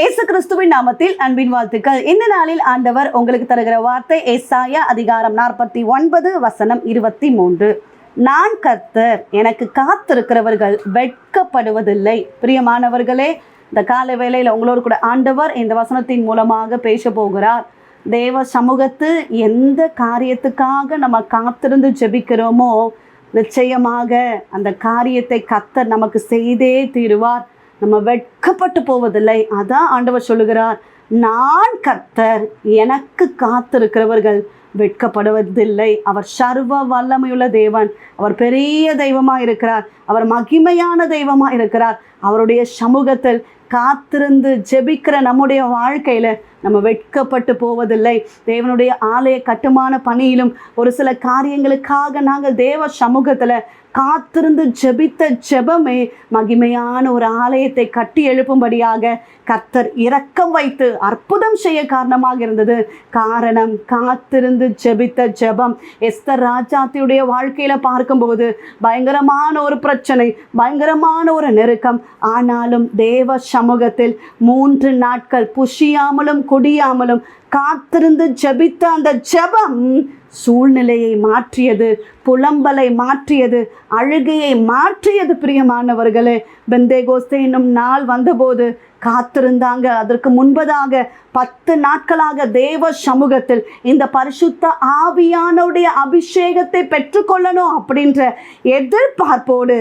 இயேசு கிறிஸ்துவின் நாமத்தில் அன்பின் வாழ்த்துக்கள். இந்த நாளில் ஆண்டவர் உங்களுக்கு தருகிற வார்த்தை ஏசாயா அதிகாரம் நாற்பத்தி ஒன்பது வசனம் இருபத்தி மூன்று. நான் கர்த்தர் எனக்கு காத்திருக்கிறவர்கள் வெட்கப்படுவதில்லை. பிரியமானவர்களே இந்த கால வேளையில் உங்களோடு கூட ஆண்டவர் இந்த வசனத்தின் மூலமாக பேச போகிறார். தேவ சமூகத்து எந்த காரியத்துக்காக நம்ம காத்திருந்து ஜெபிக்கிறோமோ நிச்சயமாக அந்த காரியத்தை கத்தர் நமக்கு செய்தே தீருவார். நம்ம வெட்கப்பட்டு போவதில்லை. அதான் ஆண்டவர் சொல்லுகிறார் நான் கர்த்தர் எனக்கு காத்திருக்கிறவர்கள் வெட்கப்படுவதில்லை. அவர் சர்வ வல்லமையுள்ள தேவன். அவர் பெரிய தெய்வமாக இருக்கிறார் அவர் மகிமையான தெய்வமாக இருக்கிறார் அவருடைய சமூகத்தில் காத்திருந்து ஜெபிக்கிற நம்முடைய வாழ்க்கையில் நம்ம வெட்கப்பட்டு போவதில்லை. தேவனுடைய ஆலய கட்டுமான பணியிலும் ஒரு சில காரியங்களுக்காக நாங்கள் தேவ சமூகத்தில் காத்திருந்து ஜெபித்த ஜெபமே மகிமையான ஒரு ஆலயத்தை கட்டி எழுப்பும்படியாக கர்த்தர் இரக்கம் வைத்து அற்புதம் செய்ய காரணமாக இருந்தது. காரணம் காத்திருந்து ஜெபித்த ஜெபம். எஸ்தர் ராஜாத்தியுடைய வாழ்க்கையில பார்க்கும்போது பயங்கரமான ஒரு பிரச்சனை பயங்கரமான ஒரு நெருக்கம். ஆனாலும் தேவ சமூகத்தில் மூன்று நாட்கள் புஷியாமலும் குடியாமலும் காத்திருந்து ஜெபித்த அந்த ஜெபம் சூழ்நிலையை மாற்றியது புலம்பலை மாற்றியது அழுகையை மாற்றியது பிரியமானவர்களே. பெந்தேகோஸ்தே என்னும் நாள் வந்தபோது காத்திருந்தாங்க. அதற்கு முன்பதாக பத்து நாட்களாக தேவ சமூகத்தில் இந்த பரிசுத்த ஆவியானுடைய அபிஷேகத்தை பெற்றுக்கொள்ளணும் அப்படின்ற எதிர்பார்ப்போடு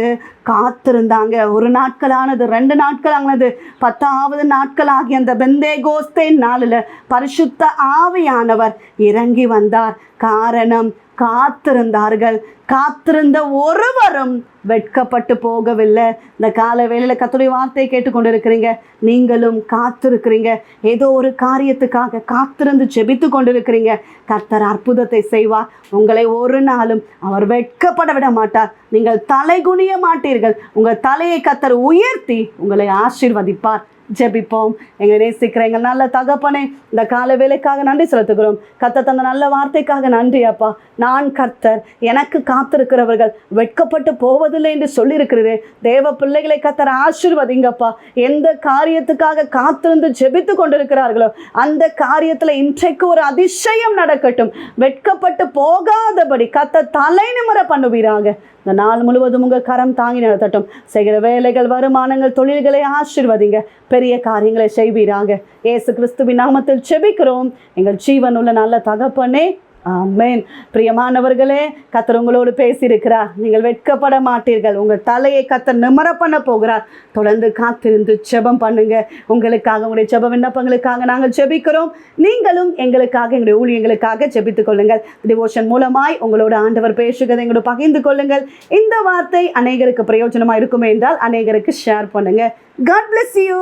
காத்திருந்தாங்க. ஒரு நாட்களானது ரெண்டு நாட்களானது பத்தாவது நாட்களாகிய அந்த பெந்தேகோஸ்தே நாளில் பரிசுத்த ஆவியானவர் இறங்கி வந்தார். கா காரணம் காத்திருந்தார்கள். காத்திருந்த ஒருவரும் வெட்கப்பட்டு போகவில்லை. இந்த கால வேளையில் கத்துடைய வார்த்தையை கேட்டுக்கொண்டு இருக்கிறீங்க நீங்களும் காத்திருக்கிறீங்க. ஏதோ ஒரு காரியத்துக்காக காத்திருந்து ஜெபித்து கொண்டு இருக்கிறீங்க கர்த்தர் அற்புதத்தை செய்வார். உங்களை ஒரு நாளும் அவர் வெட்கப்பட விட மாட்டார். நீங்கள் தலை குனிய மாட்டீர்கள். உங்கள் தலையை கத்தர் உயர்த்தி உங்களை ஆசீர்வதிப்பார். ஜெபிப்போம். எங்கள் நேசிக்கிற எங்கள் நல்ல தகப்பனே இந்த கால வேலைக்காக நன்றி செலுத்துகிறோம். கத்த தந்த நல்ல வார்த்தைக்காக நன்றி அப்பா. நான் கர்த்தர் எனக்கு காத்திருக்கிறவர்கள் வெட்கப்பட்டு போவதில்லை என்று சொல்லியிருக்கிறேன் தேவ பிள்ளைகளை கத்தர் ஆசிர்வதிங்கப்பா. எந்த காரியத்துக்காக காத்திருந்து ஜெபித்து கொண்டிருக்கிறார்களோ அந்த காரியத்தில் இன்றைக்கு ஒரு அதிசயம் நடக்கட்டும். வெட்கப்பட்டு போகாதபடி கத்த தலை நிமிர பண்ணுவீராக. இந்த நாள் முழுவதும் உங்கள் கரம் தாங்கி நடத்தட்டும் செய்கிற வேலைகள் வருமானங்கள் தொழில்களை ஆசிர்வதிங்க. பெரிய காரியங்களை செய்வீராக. ஏசு கிறிஸ்துவின் நாமத்தில் செபிக்கிறோம் எங்கள் ஜீவனுள்ள நல்ல தகப்பனே ஆமேன். பிரியமானவர்களே கத்தர் உங்களோடு பேசியிருக்கிறார். நீங்கள் வெட்கப்பட மாட்டீர்கள். உங்கள் தலையை கத்தர் நிமர பண்ண போகிறார். தொடர்ந்து காத்திருந்து ஜெபம் பண்ணுங்க. உங்களுக்காக உங்களுடைய ஜெப விண்ணப்பங்களுக்காக நாங்கள் ஜெபிக்கிறோம். நீங்களும் எங்களுக்காக எங்களுடைய ஊழியங்களுக்காக ஜெபித்துக் கொள்ளுங்கள். டிவோஷன் மூலமாய் உங்களோட ஆண்டவர் பேசுகிறதை எங்களோட பகிர்ந்து கொள்ளுங்கள். இந்த வார்த்தை அநேகருக்கு பிரயோஜனமாக இருக்குமே என்றால் அநேகருக்கு ஷேர் பண்ணுங்க. God bless you